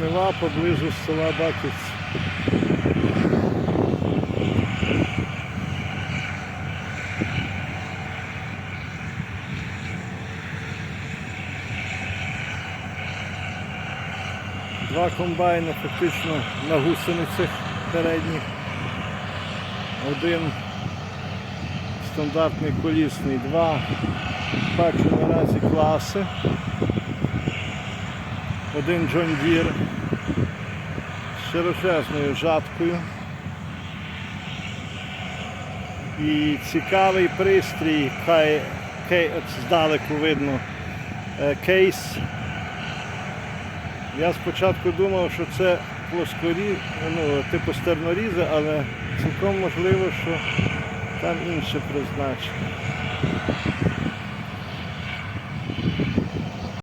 села поблизу села Баківці. Два комбайни фактично на гусеницях передніх. Один стандартний колісний, два бачу наразі класи. Один John Deere з широчезною жаткою. І цікавий пристрій, хай, здалеку видно е, кейс. Я спочатку думав, що це плоскоріз, ну, типу стернорізи, але цілком можливо, що там інше призначення.